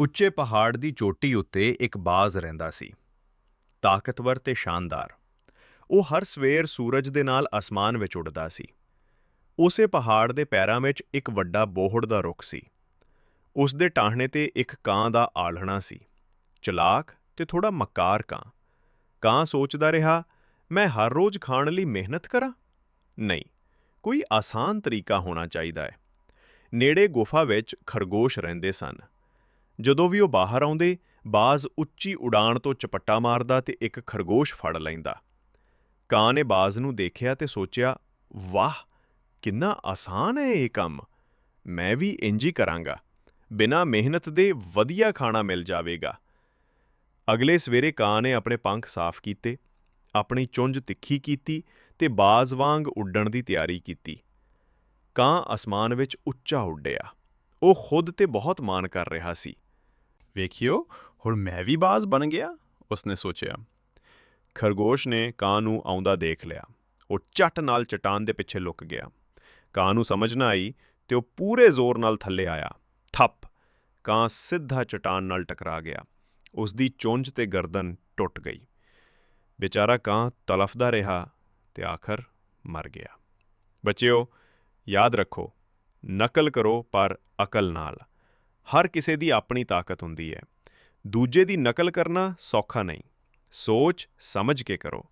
ਉੱਚੇ ਪਹਾੜ ਦੀ ਚੋਟੀ ਉੱਤੇ ਇੱਕ ਬਾਜ਼ ਰਹਿੰਦਾ ਸੀ। ਤਾਕਤਵਰ ਤੇ ਸ਼ਾਨਦਾਰ। ਉਹ ਹਰ ਸਵੇਰ ਸੂਰਜ ਦੇ ਨਾਲ ਅਸਮਾਨ ਵਿੱਚ ਉੱਡਦਾ ਸੀ। ਉਸੇ ਪਹਾੜ ਦੇ ਪੈਰਾਂ ਵਿੱਚ ਇੱਕ ਵੱਡਾ ਬੋਹੜ ਦਾ ਰੁੱਖ ਸੀ। ਉਸ ਦੇ ਟਾਹਣੇ ਤੇ ਇੱਕ ਕਾਂ ਦਾ ਆਲ੍ਹਣਾ ਸੀ। ਚਲਾਕ ਤੇ ਥੋੜਾ ਮੱਕਾਰ ਕਾਂ। ਕਾਂ ਸੋਚਦਾ ਰਿਹਾ, ਮੈਂ ਹਰ ਰੋਜ਼ ਖਾਣ ਲਈ ਮਿਹਨਤ ਕਰਾਂ? ਨਹੀਂ, ਕੋਈ ਆਸਾਨ ਤਰੀਕਾ ਹੋਣਾ ਚਾਹੀਦਾ ਹੈ। ਨੇੜੇ ਗੁਫਾ ਵਿੱਚ ਖਰਗੋਸ਼ ਰਹਿੰਦੇ ਸਨ। ਜਦੋਂ ਵੀ ਉਹ ਬਾਹਰ ਆਉਂਦੇ, ਬਾਜ਼ ਉੱਚੀ ਉਡਾਣ ਤੋਂ ਚਪੱਟਾ ਮਾਰਦਾ ਤੇ ਇੱਕ ਖਰਗੋਸ਼ ਫੜ ਲੈਂਦਾ। ਕਾਂ ਨੇ ਬਾਜ਼ ਨੂੰ ਦੇਖਿਆ ਤੇ ਸੋਚਿਆ, ਵਾਹ, ਕਿੰਨਾ ਆਸਾਨ ਹੈ ਇਹ ਕੰਮ। ਮੈਂ ਵੀ ਇੰਜ ਹੀ ਕਰਾਂਗਾ। ਬਿਨਾਂ ਮਿਹਨਤ ਦੇ ਵਧੀਆ ਖਾਣਾ ਮਿਲ ਜਾਵੇਗਾ। ਅਗਲੇ ਸਵੇਰੇ ਕਾਂ ਨੇ ਆਪਣੇ ਪੰਖ ਸਾਫ਼ ਕੀਤੇ, ਆਪਣੀ ਚੁੰਝ ਤਿੱਖੀ ਕੀਤੀ ਤੇ ਬਾਜ਼ ਵਾਂਗ ਉੱਡਣ ਦੀ ਤਿਆਰੀ ਕੀਤੀ। ਕਾਂ ਅਸਮਾਨ ਵਿੱਚ ਉੱਚਾ ਉੱਡਿਆ। ਉਹ ਖੁਦ ਤੇ ਬਹੁਤ ਮਾਣ ਕਰ ਰਿਹਾ ਸੀ। ਵੇਖਿਓ, ਹੁਣ ਮੈਂ ਵੀ ਬਾਜ਼ ਬਣ ਗਿਆ, ਉਸਨੇ ਸੋਚਿਆ। ਖਰਗੋਸ਼ ਨੇ ਕਾਂ ਨੂੰ ਆਉਂਦਾ ਦੇਖ ਲਿਆ। ਉਹ ਝੱਟ ਨਾਲ ਚਟਾਨ ਦੇ ਪਿੱਛੇ ਲੁਕ ਗਿਆ। ਕਾਂ ਨੂੰ ਸਮਝ ਨਾ ਆਈ ਤੇ ਉਹ ਪੂਰੇ ਜ਼ੋਰ ਨਾਲ ਥੱਲੇ ਆਇਆ। ਥੱਪ! ਕਾਂ ਸਿੱਧਾ ਚਟਾਨ ਨਾਲ ਟਕਰਾ ਗਿਆ। ਉਸ ਦੀ ਚੁੰਝ ਤੇ ਗਰਦਨ ਟੁੱਟ ਗਈ। ਵਿਚਾਰਾ ਕਾਂ ਤਲਫਦਾ ਰਿਹਾ ਤੇ ਆਖਰ ਮਰ ਗਿਆ। ਬੱਚਿਓ, ਯਾਦ ਰੱਖੋ, ਨਕਲ ਕਰੋ ਪਰ ਅਕਲ ਨਾਲ। ਹਰ ਕਿਸੇ ਦੀ ਆਪਣੀ ਤਾਕਤ ਹੁੰਦੀ ਹੈ। ਦੂਜੇ ਦੀ ਨਕਲ ਕਰਨਾ ਸੌਖਾ ਨਹੀਂ। ਸੋਚ ਸਮਝ ਕੇ ਕਰੋ।